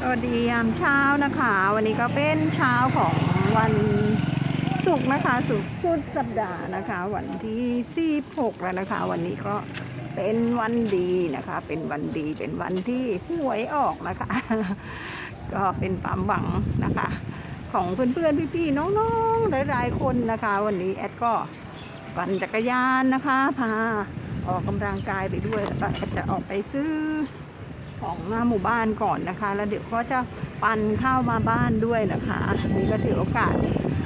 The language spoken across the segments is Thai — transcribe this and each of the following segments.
สวัสดียามเช้านะคะ วันนี้ก็เป็นเช้าของวันศุกร์นะคะศุกร์พุธสัปดาห์นะคะ วันที่46แล้วนะคะ วันนี้ก็เป็นวันดีนะคะ เป็นวันดีเป็นวันที่หวยออกนะคะ ก็เป็นความหวังนะคะ ของเพื่อนๆพี่ๆน้องๆหลายๆคนนะคะ วันนี้แอดก็ปั่นจักรยานนะคะพาออกกำลังกายไปด้วยแล้วก็จะออกไปซื้อ ของหน้าหมู่บ้านก่อนนะคะ แล้วเดี๋ยวก็จะปั่นเข้ามาบ้านด้วยนะคะนี่ก็ถือโอกาส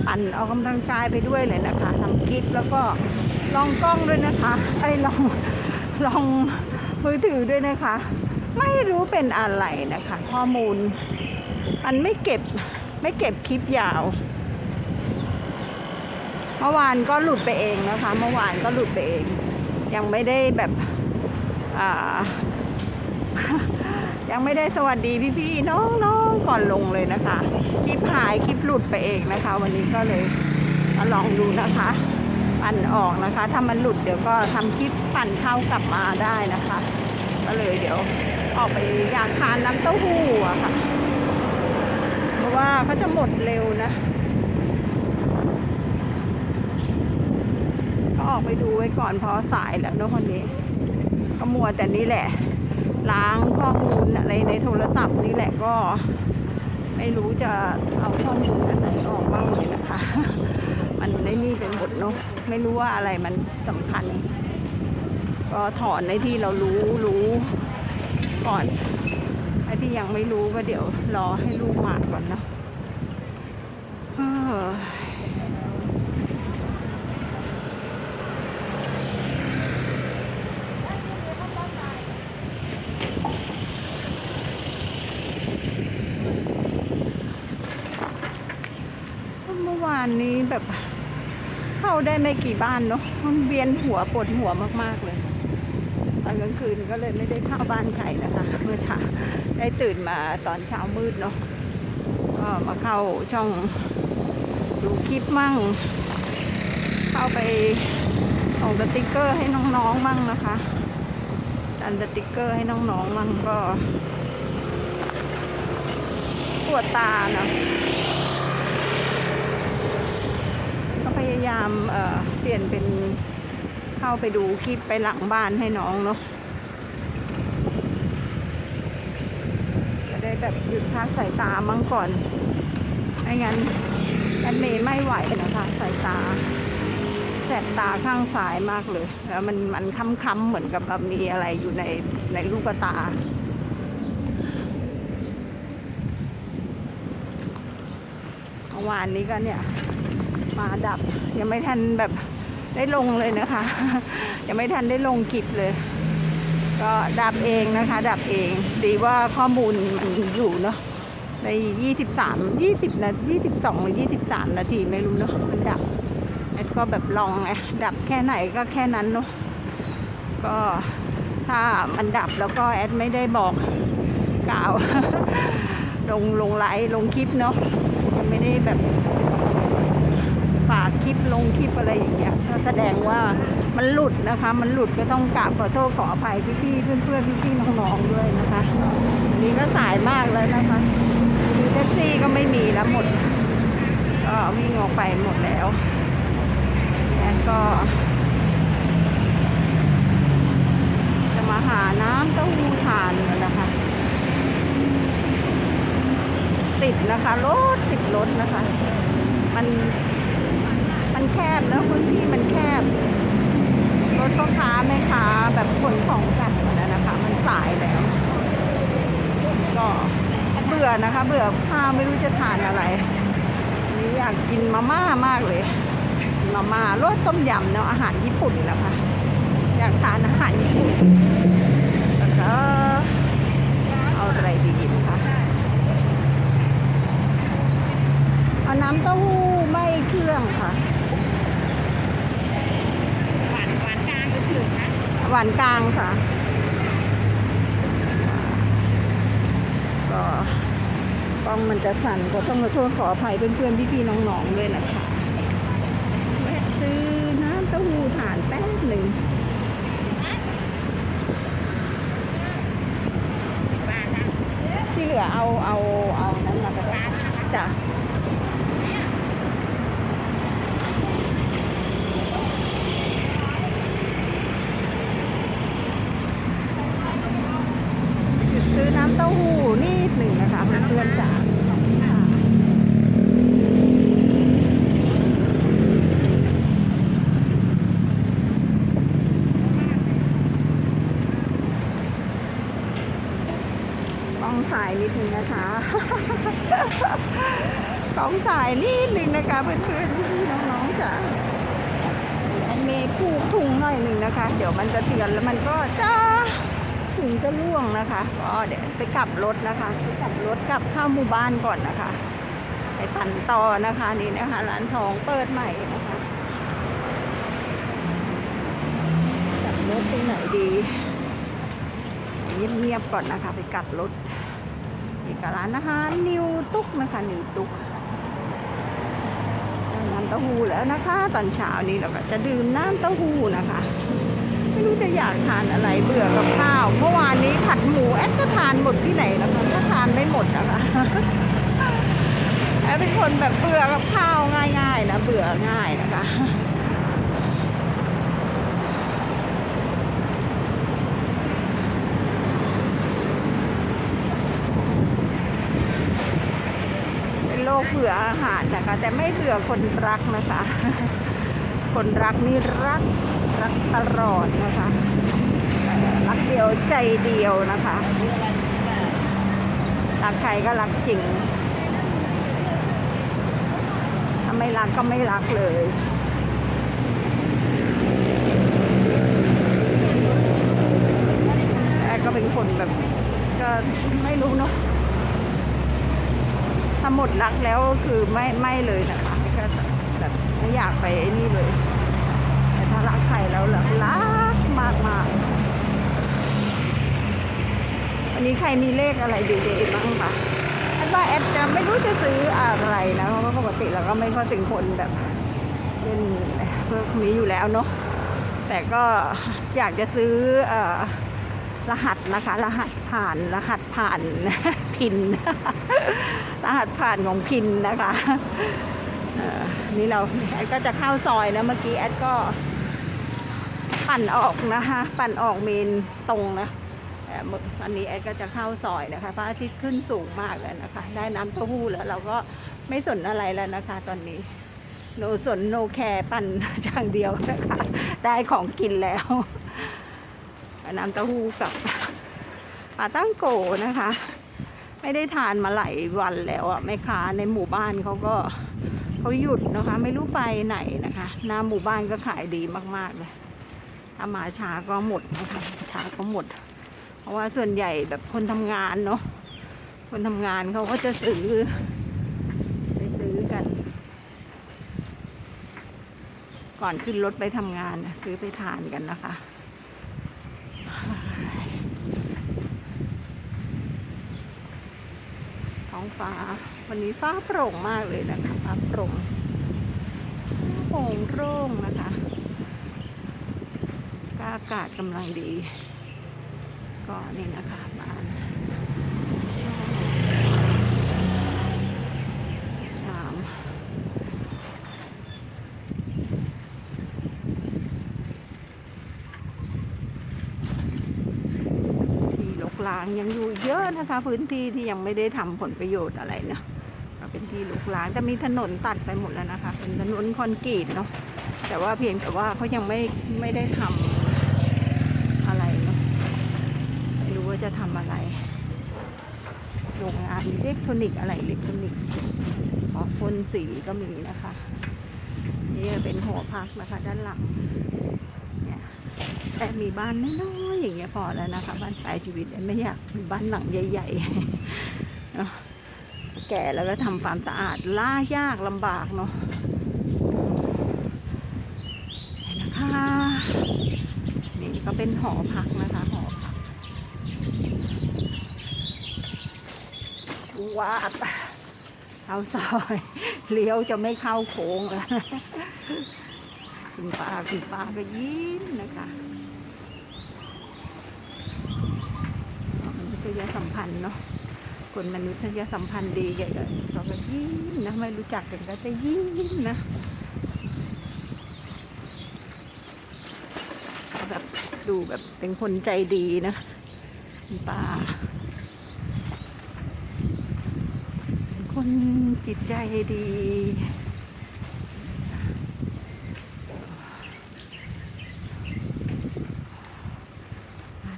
ปั่นออกกำลังกายไปด้วยเลยนะคะทำคลิปแล้วก็ลองกล้องด้วยนะคะไอ้ลองลองมือถือด้วยนะคะ ไม่รู้เป็นอะไรนะคะ ข้อมูล มันไม่เก็บไม่เก็บคลิปยาวเมื่อวานก็หลุดไปเองนะคะ เมื่อวานก็หลุดไปเอง ยังไม่ได้แบบอ่า ยังไม่ได้สวัสดีพี่ๆน้องๆก่อนลงเลยนะคะ คลิปหายคลิปหลุดไปเองนะคะ วันนี้ก็เลยมาลองดูนะคะ ปั่นออกนะคะ ถ้ามันหลุดเดี๋ยวก็ทำคลิปปั่นเข้ากลับมาได้นะคะ ก็เลยเดี๋ยวออกไปอยากทานน้ำเต้าหู้อะค่ะ เพราะว่าเขาจะหมดเร็วนะ ก็ออกไปดูไว้ก่อนเพราะสายแล้วเนอะคนนี้ก็มัวแต่นี่แหละ ล้างข้อมูลอะไรในโทรศัพท์นี่แหละก็ ไม่รู้จะเอาข้อมูลอันไหนออกบ้างเลยนะคะ มันในนี่เป็นหมดเนาะไม่รู้ว่าอะไรมันสำคัญ ก็ถอนในที่เรารู้รู้ก่อนไอ้ที่ยังไม่รู้ก็เดี๋ยวรอให้ลูกมาก่อนเนาะเออ เมื่อวานนี้ แบบ เข้าได้ไม่กี่บ้านเนาะมันเวียนหัวปวดหัวมากๆเลยตอนกลางคืนก็เลยไม่ได้เข้าบ้านใครนะคะ เมื่อเช้าได้ตื่นมาตอนเช้ามืดเนาะก็มาเข้าช่องดูคลิปมั่ง เข้าไปส่งสติกเกอร์ให้น้องๆมั่งนะคะดันสติกเกอร์ให้น้องๆมั่งก็ปวดตาเนาะ ก็พ ยายามเอ่อเปลี่ยนเป็นเข้าไปดูคลิปไปหลังบ้านให้น้องเนาะจะได้แบบหยุดพักสายตามั่งก่อนไม่งั้นแอดเมย์ไม่ไหวนะคะสายตาแสบตาข้างซ้ายมากเลย แล้วมันมันค้ำๆเหมือนกับแบบมีอะไรอยู่ในในลูกตาเมื่อวานนี้ก็เนี่ย มาดับ ยังไม่ทันแบบได้ลงเลยนะคะ ยังไม่ทันได้ลงคลิปเลย ก็ดับเองนะคะ ดับเอง ดีว่าข้อมูลมันอยู่เนาะใน 23 20นาที22 หรือ 23 นาทีไม่รู้เนาะมันดับแอดก็แบบลองไงดับแค่ไหนก็แค่นั้นเนาะก็ถ้ามันดับแล้วก็แอดไม่ได้บอกกล่าว ลงลงไลฟ์ลงคลิปเนาะยังไม่ได้แบบ ฝากคลิปลงคลิปอะไรอย่างเงี้ยก็แสดงว่ามันหลุดนะคะ มันหลุดก็ต้องกราบขอโทษขออภัยพี่ๆเพื่อนๆพี่ๆน้องๆด้วยนะคะวันนี้ก็สายมากแล้วนะคะมีแท็กซี่ก็ไม่มีแล้วหมดก็วิ่งออกไปหมดแล้วแอนก็ จะมาหาน้ำเต้าหู้ทานกันนะคะ ติดนะคะรถติดรถนะคะ มัน แคบแล้วพื้นที่มันแคบรถพ่อค้าแม่ค้าแบบขนของกลับมาแล้วนะคะ มันสายแล้ว ก็เบื่อนะคะ เบื่อข้าวไม่รู้จะทานอะไรนนี้อยากกินมาม่ามากเลยมาม่ารสต้มยำเนาะอาหารญี่ปุ่นนะคะ อยากทานอาหารญี่ปุ่นแล้วก็เอาอะไรดีนะคะเอาน้ำเต้าหู้ไม่เครื่องค่ะ หวานหวานกลาง หวานกลางค่ะ ก็กล้องมันจะสั่นก็ต้องขอโทษขออภัยเพื่อนๆพี่ๆน้องๆด้วยนะคะแวะซื้อน้ำเต้าหู้ถ่านแป๊บหนึ่งบ้านนะจริงเหลือเอาเอาเอานั้นมาก็ได้จ้ะซื้อน้ำเต้าหู้นิดหนึ่งนะคะเพื่อนๆจ๋าค่ะต้องสายนิดนึงนะคะ ต้องสายนิดนึงนะคะเพื่อนๆพี่ๆน้องๆจ๋าอันเมย์ผูกถุงหน่อยหนึ่งนะคะ เดี๋ยวมันจะเตือนแล้วมันก็จะถุงจะล่วง นะคะก็เดี๋ยวไปกลับรถนะคะไปกลับรถกลับเข้าหมู่บ้านก่อนนะคะไปปั่นต่อนะคะนี่นะคะร้านทองเปิดใหม่นะคะกลับรถตรงไหนดีเงียบๆก่อนนะคะ ไปกลับรถนี่ก็ร้านอาหารนิวตุกนะคะนิวตุกน้ำเต้าหู้แล้วนะคะ ตอนเช้านี้เราก็จะดื่มน้ำเต้าหู้นะคะ ไม่รู้จะอยากทานอะไรเบื่อกับข้าว เมื่อวานนี้ผัดหมูแอดก็ทานหมดที่ไหนแล้วคะก็ทานไม่หมดนะคะแอดเป็นคนแบบเบื่อกับข้าวง่ายๆนะเบื่อง่ายนะคะเป็นโรคเบื่ออาหารนะคะแต่ไม่เบื่อคนรักนะคะ คนรักนี่รัก รักตลอดนะคะรักเดียวใจเดียวนะคะรักใครก็รักจริงถ้าไม่รักก็ไม่รักเลยแอร์ก็เป็นคนแบบ ก็ไม่รู้เนาะถ้าหมดรักแล้วคือไม่ไม่เลยนะคะก็แบบไม่อยากไปไอ้นี่เลย รักใครแล้วรักรักมากมากวันนี้ใครมีเลขอะไรดีๆบ้างคะแอดว่าแอดจะไม่รู้จะซื้ออะไรนะเพราะว่าปกติเราก็ไม่ค่อยเป็นคนแบบเล่นพวกนี้อยู่แล้วเนาะแต่ก็อยากจะซื้ออรหัสนะคะ รหัสผ่านรหัสผ่านพิน รหัสผ่านของพินนะคะนี่เราแอดก็จะเข้าซอยนะเมื่อกี้แอดก็ ปั่นออกนะคะ ปั่นออกเมนตรงนะอ่อเมื่ออันนี้แอดก็จะเข้าซอยนะคะพระอาทิตย์ขึ้นสูงมากเลยนะคะ ได้น้ำเต้าหู้แล้วเราก็ไม่สนอะไรแล้วนะคะ ตอนนี้โนสนโนแคร์ปั่นอย่างเดียวนะคะ ได้ของกินแล้ว น้ำเต้าหู้กับปลาตั้งโกนะคะ ไม่ได้ทานมาหลายวันแล้วอะแม่ค้าในหมู่บ้านเขาก็เขาหยุดนะคะ ไม่รู้ไปไหนนะคะหน้าหมู่บ้านก็ขายดีมากๆเลย ถ้ามาช้าก็หมดนะคะช้าก็หมด เพราะว่าส่วนใหญ่แบบคนทำงานเนาะคนทำงานเขาก็จะซื้อไปซื้อกัน ก่อนขึ้นรถไปทำงานซื้อไปทานกันนะคะท้องฟ้าวันนี้ฟ้าโปร่งมากเลยนะคะฟ้าโปร่งโปร่งโร่งนะคะ ก็อากาศกำลังดี ก็นี่นะคะบ้านสามที่ลกลางยังอยู่เยอะนะคะ พื้นที่ที่ยังไม่ได้ทำผลประโยชน์อะไรเนาะก็เป็นที่ลุกลางแต่มีถนนตัดไปหมดแล้วนะคะ เป็นถนนคอนกรีตเนาะแต่ว่าเพียงแต่ว่าเขายังไม่ไม่ได้ทำอะไรเนาะไม่รู้ว่าจะทำอะไรโรงงานอิเล็กท รอนิกอะไรอิเล็กทรอนิกส์ขอพ่นสีก็มีนะคะ นี่เป็นหอพักนะคะ ด้านหลังเนี่ยแต่มีบ้านน้อยๆอย่างเงี้ยพอแล้วนะคะ บ้านปลายชีวิตไม่อยากมีบ้านหลังใหญ่ๆแก่แล้วก็ทำความสะอาดล่ายากลำบากเนาะนี่นะคะนี่ก็เป็นหอพักนะคะหอพัก วาดเข้าซอยเลี้ยวจะไม่เข้าโค้งแล้วคุณป้าคุณป้าก็ยิ้มนะคะมันวิทยสัมพันธ์เนาะคนมนุษยสัมพันธ์ดีแกก็เขาก็ยิ้มนะไม่รู้จักกันก็จะยิ้มนะแบบดูแบบเป็นคนใจดีนะคุณป้าเป็น คนจิตใจดี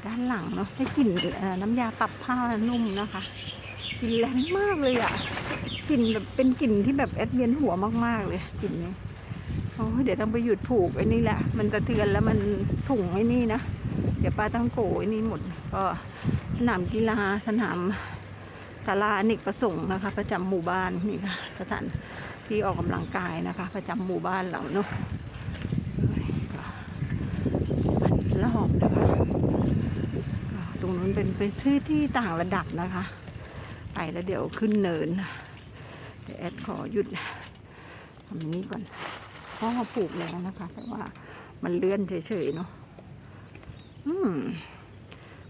ด้านหลังเนาะได้กลิ่นน้ำยาปรับผ้านุ่มนะคะกลิ่นแรงมากเลยอะ่ะกลิ่นแบบเป็นกลิ่นที่แบบแอดเวียนหัวมากๆเลยกลิ่นนี้โอ้เดี๋ยวต้องไปหยุดผูกไอ้นี่แหละ มันจะเทือนแล้วมันถุงไอ้นี่นะ เดี๋ยวป้าต้องโกไอ้นี่หมด ก็สนามกีฬาสนาม ศาลาอเนกประสงค์นะคะ ประจำหมู่บ้านนี่ค่ะสถานที่ออกกำลังกายนะคะ ประจำหมู่บ้านเราเนาะเฮ้ยก็มันรอบนะคะอ่าตรงนู้นเป็นเป็นที่ที่ต่างระดับนะคะ ไปแล้วเดี๋ยวขึ้นเนินเดี๋ยวแอดขอหยุดทำนี้ก่อนเพราะว่าปลูกแล้วนะคะ แต่ว่ามันเลื่อนเฉยๆเนาะอืม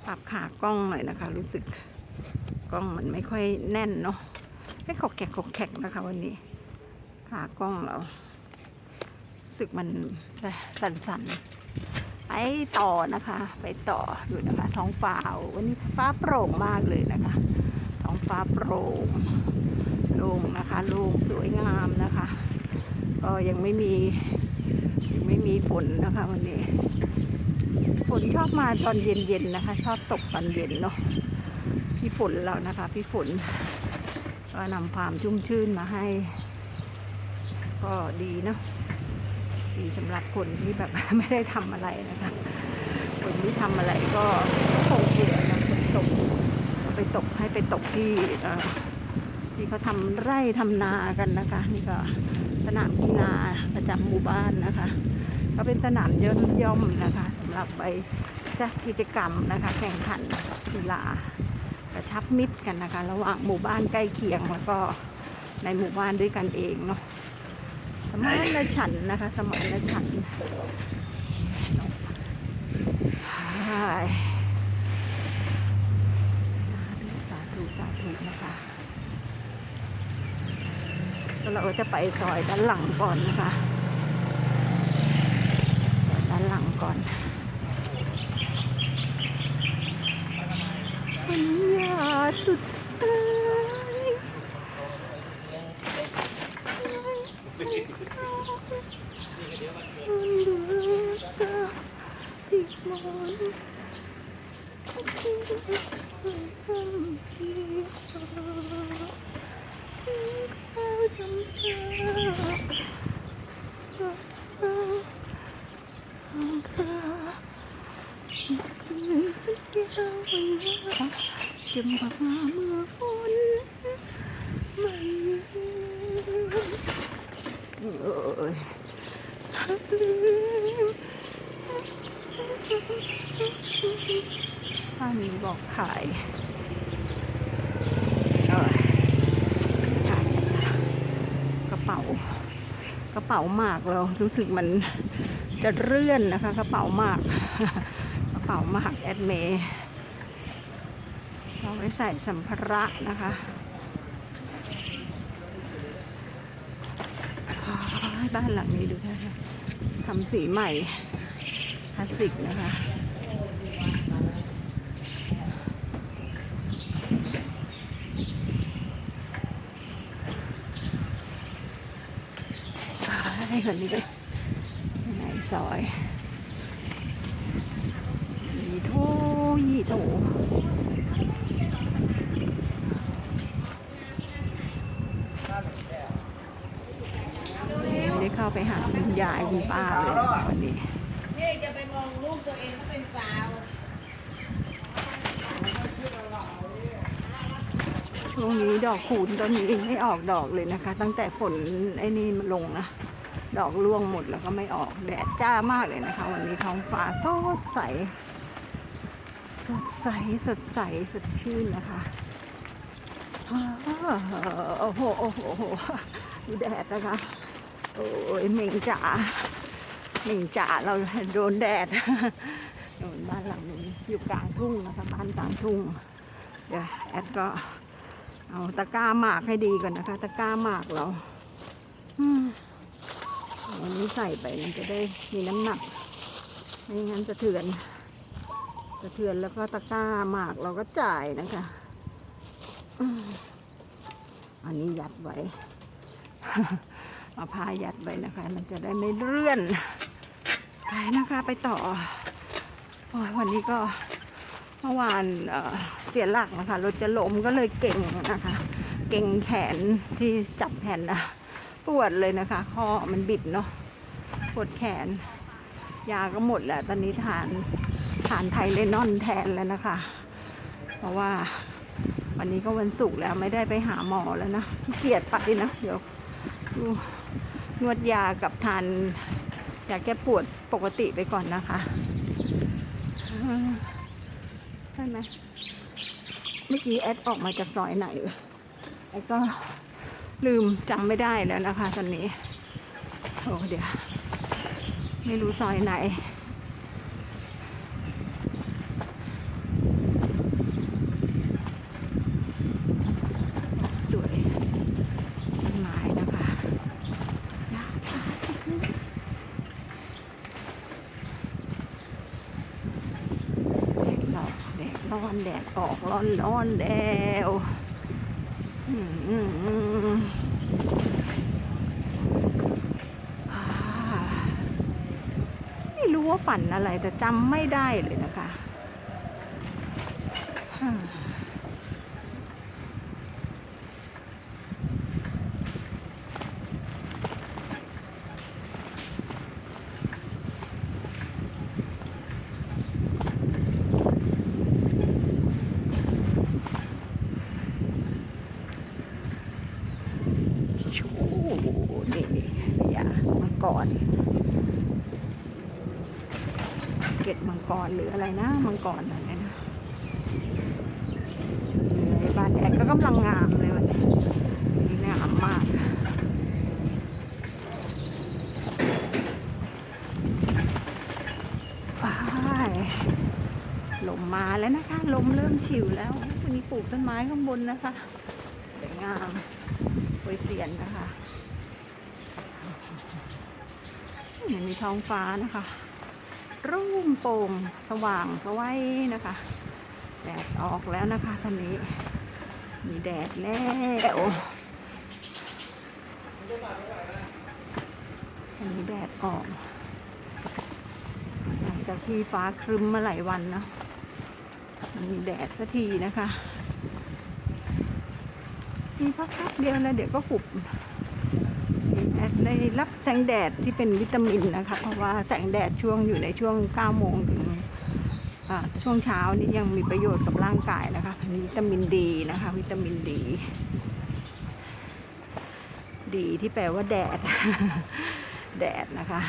ปรับขากล้องหน่อยนะคะ รู้สึก กล้องมันไม่ค่อยแน่นเนาะไม่ขอกแขกขอกแขกนะคะวันนี้ขากล้องเราสึกมันสั่นๆไปต่อนะคะ ไปต่อดูนะคะ ท้องฟ้าวันนี้ฟ้าโปร่งมากเลยนะคะ ท้องฟ้าโปร่งโล่งนะคะโล่งสวยงามนะคะก็ยังไม่มียังไม่มีฝนนะคะวันนี้ฝนชอบมาตอนเย็นๆนะคะ ชอบตกตอนเย็นเนาะ พี่ฝนเรานะคะ พี่ฝนก็นำความชุ่มชื่นมาให้ ก็ดีเนาะดีสำหรับคนที่แบบไม่ได้ทำอะไรนะคะ คนที่ทำอะไรก็คงเบื่อนะฝนตกไปตกให้ไปตกที่ที่เขาทำไร่ทำนากันนะคะ นี่ก็สนามกีฬาประจำหมู่บ้านนะคะ ก็เป็นสนามย่อมย่อมนะคะสำหรับไปจัดกิจกรรมนะคะ แข่งขันกีฬา ระชับมิตรกันนะคะ ระหว่างหมู่บ้านใกล้เคียงแล้วก็ในหมู่บ้านด้วยกันเองเนาะสมานฉันนะคะ สมานฉันใช่สาธุสาธุนะคะแล้วเราจะไปซอยด้านหลังก่อนนะคะด้านหลังก่อนปัญญา สุดท้าย ติดมอนข้าวจำเธอจะมาเมื่อฝนมันเอ้ย ถ้ามีบอกขายเออขายกระเป๋ากระเป๋าหมากเรารู้สึกมันจะเลื่อนนะคะ กระเป๋าหมาก กระเป๋าหมากแอดเมย์เราไว้ใส่สัมภาระนะคะอ้ายบ้านหลังนี้ดูค่ะทำสีใหม่คลาสสิกนะคะ ให้คนนี้ด้วยในซอยยีโถยีโถไม่ได้เข้าไปหาคุณยายคุณป้าเลยวันนี้นี่จะไปมองลูกตัวเองก็เป็นสาวช่วงนี้ดอกคูณต้นนี้ไม่ออกดอกเลยนะคะ ตั้งแต่ฝนไอ้นี่มันลงนะ ดอกร่วงหมดแล้วก็ไม่ออกแดดจ้ามากเลยนะคะ วันนี้ท้องฟ้าสดใส สดใสสดใสสดชื่นนะคะโอ้โหโอ้โหโอ้โหดูแดดนะคะ โอ้ยเหม่งจ๋าเหม่งจ๋าเราโดนแดดโดนบ้านหลังนี้อยู่กลางทุ่งนะคะบ้านกลางทุ่งเดี๋ยวแอดก็เอาตะกร้าหมากให้ดีก่อนนะคะ ตะกร้าหมากเรา อืม อันนี้ใส่ไปมันจะได้มีน้ำหนัก ไม่งั้นสะเทือนสะเทือนแล้วก็ตะกร้าหมากเราก็จ่ายนะคะ อันนี้ยัดไว้เอาผ้ายัดไว้นะคะ มันจะได้ไม่เลื่อน ไปนะคะไปต่อโอ้ยวันนี้ก็เมื่อวานเเสียหลักนะคะรถจะล้มก็เลยเก่งนะคะ เก่งแขนที่จับแผ่นนะ ปวดเลยนะคะข้อมันบิดเนาะปวดแขน ยาก็หมดแล้ว ตอนนี้ทานทานไทเลนอนแทนแล้วนะคะ เพราะว่าวันนี้ก็วันศุกร์แล้วไม่ได้ไปหาหมอแล้วนะขี้เกียจไปนะ เดี๋ยวดูนวดยากับทานยาแก้ปวดปกติไปก่อนนะคะใช่ไหมเมื่อกี้แอดออกมาจากซอยไหนแอดก็ ลืมจำไม่ได้แล้วนะคะตอนนี้โอ้เดี๋ยว ไม่รู้ซอยไหน สวยต้นไม้นะคะแดดหลอกแดดร้อนแดดออกร้อนร้อนแล้ว อืมอืมอืมอ่า ไม่รู้ว่า ฝันอะไรแต่จำไม่ได้เลยนะคะฮ่าชูนี่อย่ามาก่อน เกรหรืออะไรนะมังกรอะไรนะเลยบ้านแอดก็กำลังงามเลยวันนี้งามมากว้ายลมมาแล้วนะคะ ลมเริ่มฉิวแล้ว วันนี้ปลูกต้นไม้ข้างบนนะคะสวยงามสวยเสียนนะคะมันมีท้องฟ้านะคะ รุ่งโป่งสว่างสวัยนะคะ แดดออกแล้วนะคะตอนนี้ มีแดดแล้วอันนี้แดดออก หลังจากที่ฟ้าครึ้มมาหลายวันนะมันมีแดดสักทีนะคะ มีพักแป๊บเดียวนะเดี๋ยวก็หุบ ได้รับแสงแดดที่เป็นวิตามินนะคะ เพราะว่าแสงแดดช่วงอยู่ในช่วง 9 โมงถึงช่วงเช้านี้ยังมีประโยชน์กับร่างกายนะคะมีวิตามินดีนะคะ วิตามินดี ดีที่แปลว่าแดด แดดนะคะ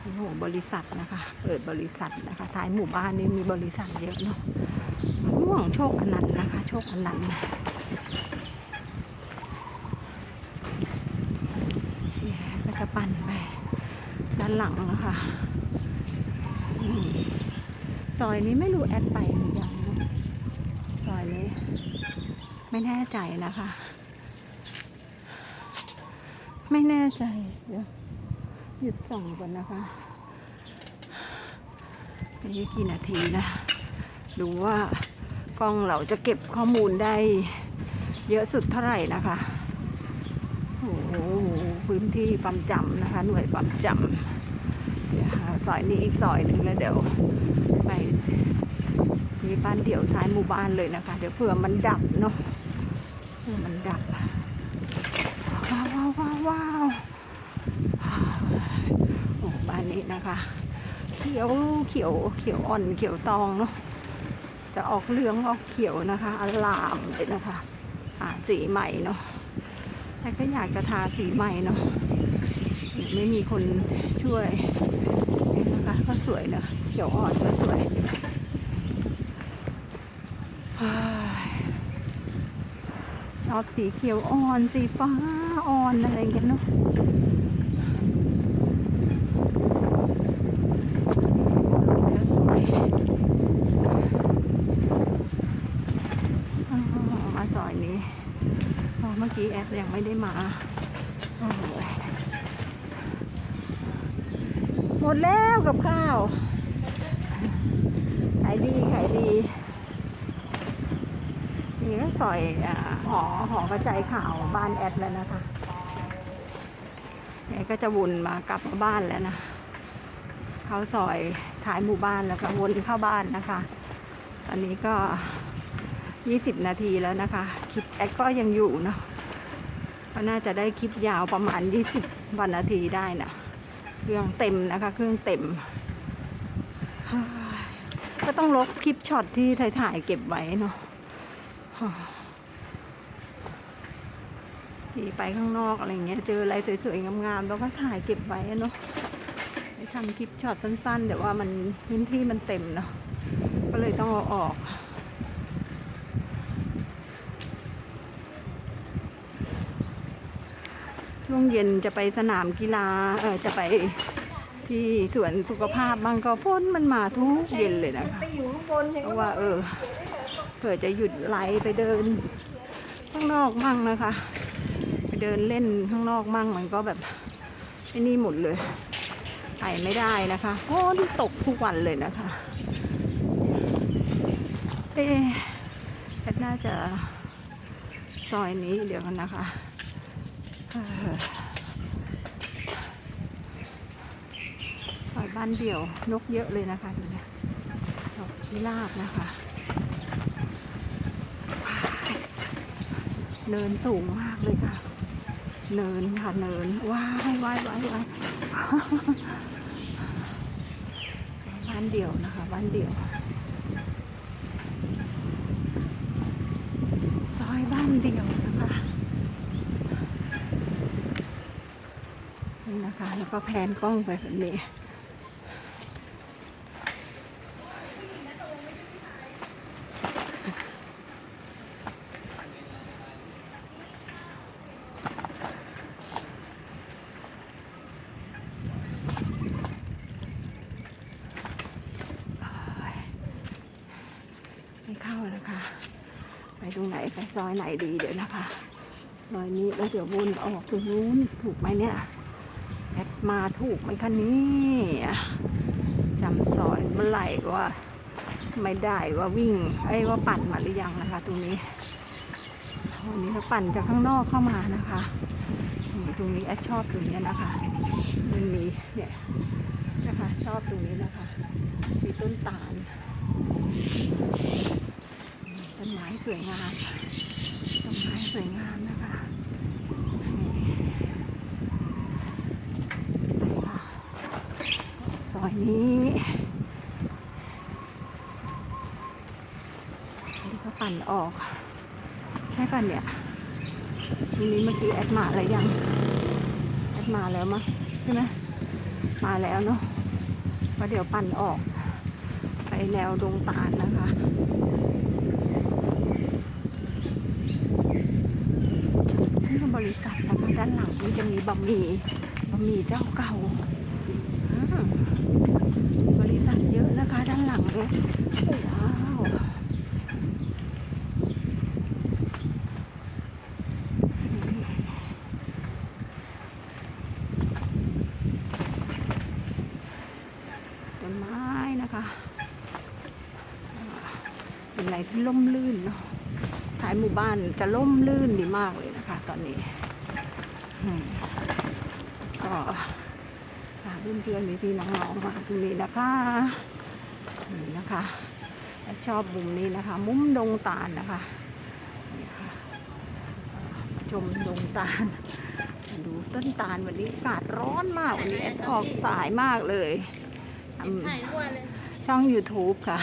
โอ้โหบริษัทนะคะ เปิดบริษัทนะคะท้ายหมู่บ้านนี้มีบริษัทเยอะเนาะม่วงโชคอนันต์นะคะ โชคอนันต์ เนี่ยก็จะปั่นไปด้านหลังนะคะซอยนี้ไม่รู้แอดไปหรือยังซอยนี้ ไม่แน่ใจนะคะ ไม่แน่ใจเดี๋ยวหยุดส่องก่อนนะคะนี่กี่นาทีนะดูว่ากล้องเราจะเก็บข้อมูลได้ เยอะสุดเท่าไหร่นะคะ โอ้โหพื้นที่ปั๊มจำนะคะ หน่วยปั๊มจำ ซอยนี้อีกซอยหนึ่งแล้วเดี๋ยวไปมีบ้านเดี่ยวท้ายหมู่บ้านเลยนะคะ เดี๋ยวเผื่อมันดับเนาะเผื่อมันดับ ว้าวว้าวว้าววาวโอ้บ้านนี้นะคะ เขียวเขียวเขียวอ่อนเขียวตองเนาะจะออกเหลืองออกเขียวนะคะอลามเลยนะคะ อ่าสีใหม่เนาะแต่ก็อยากจะทาสีใหม่เนาะไม่มีคนช่วย สวยเนอะเขียวอ่อนก็สวยเฮ้ยชอบสีเขียวอ่อนสีฟ้าอ่อนอะไรกันเนาะก็สวยมาสอยนี้เพราะเมื่อกี้แอดยังไม่ได้มาโอ้ยห มดแล้วกับข้าวขายดีขายดีนี่ก็ซอยอหอหอกระจายข่าวบ้านแอดแล้วนะคะแอดก็จะวนมากลับมาบ้านแล้วนะเขาซอยท้ายหมู่บ้านแล้วก็วนเข้าบ้านนะคะ ตอนนี้ก็ 20 นาทีแล้วนะคะ คลิปแอดก็ยังอยู่เนาะก็น่าจะได้คลิปยาวประมาณ 20 วันนาทีได้นะ เครื่องเต็มนะคะ เครื่องเต็ม ก็ต้องลบคลิปช็อตที่ถ่ายๆเก็บไว้เนาะขี่ไปข้างนอกอะไรเงี้ย เจออะไรสวยๆงามๆแล้วก็ถ่ายเก็บไว้เนาะทำคลิปช็อตสั้นๆแต่ว่ามันพื้นที่มันเต็มเนาะก็เลยต้องเอาออก ช่วงเย็นจะไปสนามกีฬาเออจะไปที่สวนสุขภาพบางก็พ้นมันมาทุกเย็นเลยนะคะไปอยู่ข้างบนเพราะว่า เออเผื่อจะหยุดไลไปเดิน ข้างนอกมั่งนะคะ ไปเดินเล่นข้างนอกมั่งมันก็แบบไอ้นี่หมดเลยไปไม่ได้นะคะโอ้ที่ตกทุกวันเลยนะคะ เอ๊ะแน่าจะซอยนี้เดี๋ยวกันนะคะ ซอยบ้านเดี่ยวนกเยอะเลยนะคะดูนะดอกพิราบนะคะ เนินสูงมากเลยค่ะ เนินค่ะเนินว้ายว้ายว้ายว้ายบ้านเดี่ยวนะคะ บ้านเดี่ยว ซอยบ้านเดี่ยวนะคะ นี่นะคะ แล้วก็แพนกล้องไปแบบนี้ไม่เข้านะคะ ไปตรงไหนไปซอยไหนดีเดี๋ยวนะคะ ซอยนี้แล้วเดี๋ยววนออกตรงนู้นถูกไหมเนี่ย แอดมาถูกไหมคะนี่จำซอยเมื่อไหร่ว่า ไม่ได้ว่าวิ่งไอ้ว่าปั่นมาหรือยังนะคะ ตรงนี้วันนี้เขาปั่นจากข้างนอกเข้ามานะคะตรงนี้แอดชอบตรงนี้นะคะมันมีเนี่ยนะคะชอบตรงนี้นะคะ มีต้นตาลต้นไม้สวยงามต้นไม้สวยงามนะคะไปค่ะซอย นี้นี่ก็ปั่นออก ใช่ป่ะเนี่ยทีนี้เมื่อกี้แอดมาอะไรยัง แอดมาแล้วมั้งใช่ไหมมาแล้วเนาะก็เดี๋ยวปั่นออก ไปแนวดงตาลนะคะนี่คือบริษัทนะคะด้านหลังนี่จะมีบะหมี่บะหมี่เจ้าเก่า ต้นไม้นะคะเป็นอะไรที่ล่มลื่นเนาะท้ายหมู่บ้านจะล่มลื่นดีมากเลยนะคะ ตอนนี้ก็พาเพื่อนๆพี่ๆน้องๆมาตรงนี้นะคะ นี่นะคะและชอบมุมนี้นะคะ มุมดงตาลนะคะนี่ค่ะชมดงตาล ดูต้นตาลวันนี้อากาศร้อนมากวันนี้แอดออกสายมากเลยทำถ่ายทุกวันเลยช่อง YouTube ค่ะ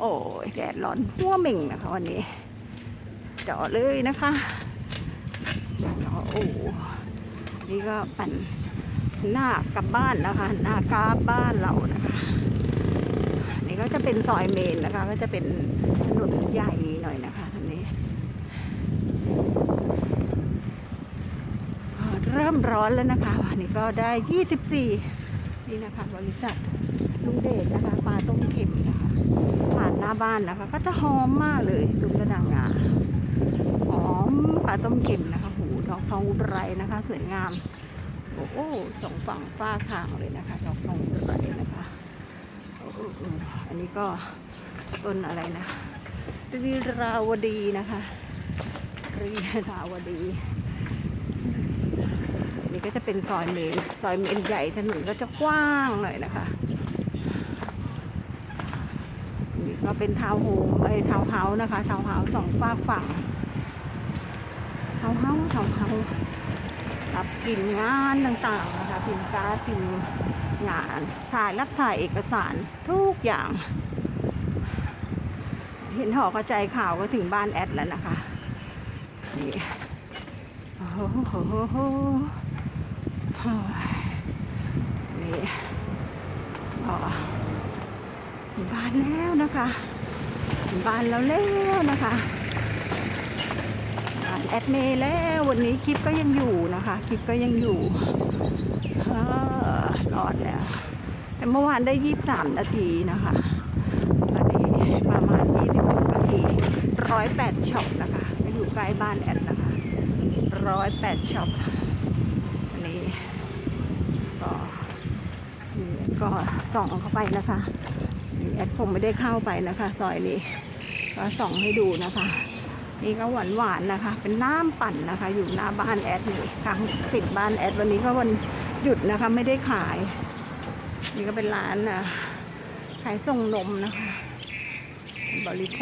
โอ้ยแดดร้อนหัวเหม่งนะคะวันนี้เจาะเลยนะคะโอ้นี่ก็ปั่นหน้ากลับบ้านนะคะ หน้ากราบบ้านเรานะคะนี่ ก็จะเป็นซอยเมนนะคะ ก็จะเป็นถนนใหญ่หน่อยนะคะทางนี้ก็เริ่มร้อนแล้วนะคะวันนี้ก็ได้ 24 นี่นะคะ บริษัทลุงเดชนะคะปลาต้มเค็มนะคะ ผ่านหน้าบ้านนะคะ ก็จะหอมมากเลยสุกกระดังงาหอมปลาต้มเค็มนะคะหูดอกทองอุไรนะคะ สวยงามโอ้โหสองฝั่งฝ้าทางเลยนะคะ ดอกทองอุไรนะคะ อันนี้ก็ต้นอะไรนะรีราวดีนะคะรีราวดี นี่ก็จะเป็นซอยเมนซอยเมนใหญ่ถนนก็จะกว้างหน่อยนะคะนี่ก็เป็นทาวโฮมไอ้ทาวเฮาส์นะคะทาวเฮาส์สองฝากฝั่งทาวเฮาส์ทาวเฮาส์รับพิมพ์งานต่างๆนะคะพิมพ์การ์ดพิมพ์ งานถ่ายรับถ่ายเอกสารทุกอย่าง เห็นหอกระจายข่าวก็ถึงบ้านแอดแล้วนะคะนี่โอ้โหโหโหโหโอ้ยนี่ถึงบ้านแล้วนะคะถึงบ้านแล้วแล้วนะคะบ้านแอดเมย์แล้ววันนี้คลิปก็ยังอยู่นะคะ คลิปก็ยังอยู่เรอดแล้ว แต่เมื่อวานได้ยี่สามนาทีนะคะวันนี้ประมาณยี่สิบหกนาทีร้อยแปดช็อปนะคะก็อยู่ใกล้บ้านแอดนะคะร้อยแปดช็อปอันนี้ก็ก็ส่องเข้าไปนะคะแอดคงไม่ได้เข้าไปนะคะซอยนี้ ก็ส่องให้ดูนะคะ นี่ก็หวานหวานๆนะคะ เป็นน้ำปั่นนะคะ อยู่หน้าบ้านแอดนี่ทางติดบ้านแอดวันนี้ก็วัน หยุดนะคะไม่ได้ขาย นี่ก็เป็นร้านอะขายส่งนมนะคะ บริษัท